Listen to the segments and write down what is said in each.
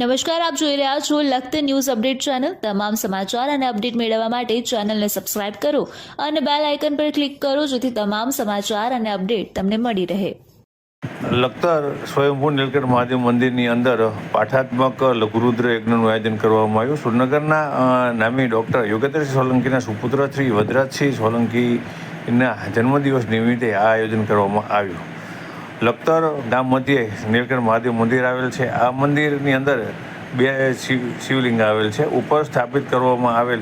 નમસ્કાર, આપ જોઈ રહ્યા છો લખત ન્યૂઝ અપડેટ ચેનલ. તમામ સમાચાર અને અપડેટ મેળવવા માટે ચેનલને સબસ્ક્રાઇબ કરો અને બેલ આઇકન પર ક્લિક કરો જેથી તમામ સમાચાર અને અપડેટ તમને મળી રહે. લખતર સ્વયંભૂ નીલકંઠ મહાદેવ મંદિરની અંદર પાઠાત્મક લઘુરુદ્ર યજ્ઞનું આયોજન કરવામાં આવ્યું. સુરનગરના નામી ડૉક્ટર યોગેન્દ્રસિંહ સોલંકીના સુપુત્ર શ્રી વદરાજસિંહ સોલંકીના જન્મદિવસ નિમિત્તે આ આયોજન કરવામાં આવ્યું. લખતર ગામ મધ્યે નીલકંઠ મહાદેવ મંદિર આવેલ છે. આ મંદિરની અંદર બે શિવ, શિવલિંગ આવેલ છે. ઉપર સ્થાપિત કરવામાં આવેલ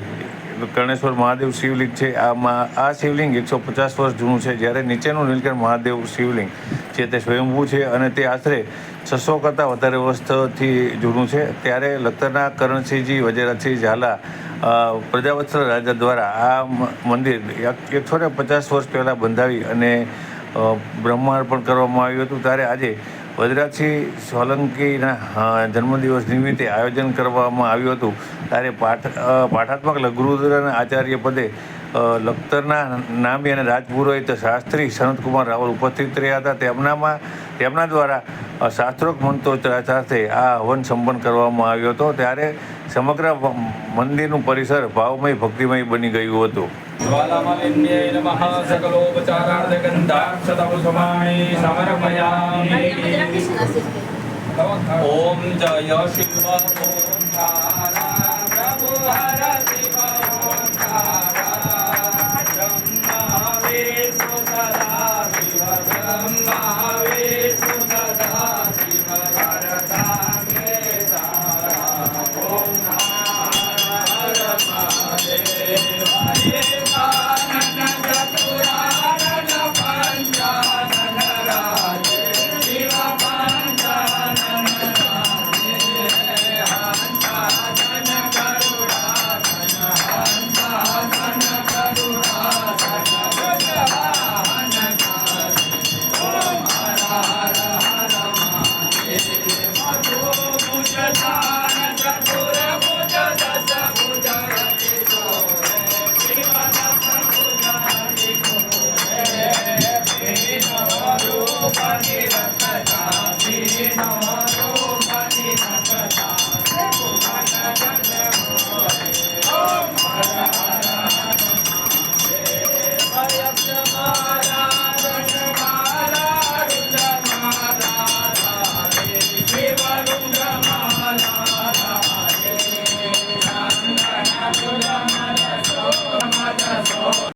કર્ણેશ્વર મહાદેવ શિવલિંગ છે. આમાં આ શિવલિંગ એકસો પચાસ વર્ષ જૂનું છે. જ્યારે નીચેનું નીલકંઠ મહાદેવ શિવલિંગ છે તે સ્વયંભૂ છે અને તે આશરે છસો કરતાં વધારે વર્ષથી જૂનું છે. ત્યારે લખતરના કરણસિંહજી વજેરાજસિંહ ઝાલા પ્રજાવત્સલ રાજા દ્વારા આ મંદિર એકસો ને પચાસ વર્ષ પહેલાં બંધાવી અને બ્રહ્માર્પણ કરવામાં આવ્યું હતું. ત્યારે આજે વજરાજસિંહ સોલંકીના જન્મદિવસ નિમિત્તે આયોજન કરવામાં આવ્યું હતું. ત્યારે પાઠ પાઠાત્મક લઘુરુદ્રના આચાર્ય પદે લખતરના નામી અને રાજપુરોહિત શાસ્ત્રી સનતકુમાર રાવલ ઉપસ્થિત રહ્યા હતા. તેમનામાં, તેમના દ્વારા શાસ્ત્રોક મંત્રોચ્ચાર સાથે આ હવન સંપન્ન કરવામાં આવ્યો હતો. ત્યારે સમગ્ર મંદિરનું પરિસર ભાવમય ભક્તિમય બની ગયું હતું. ઓમ જય શિવ सोहे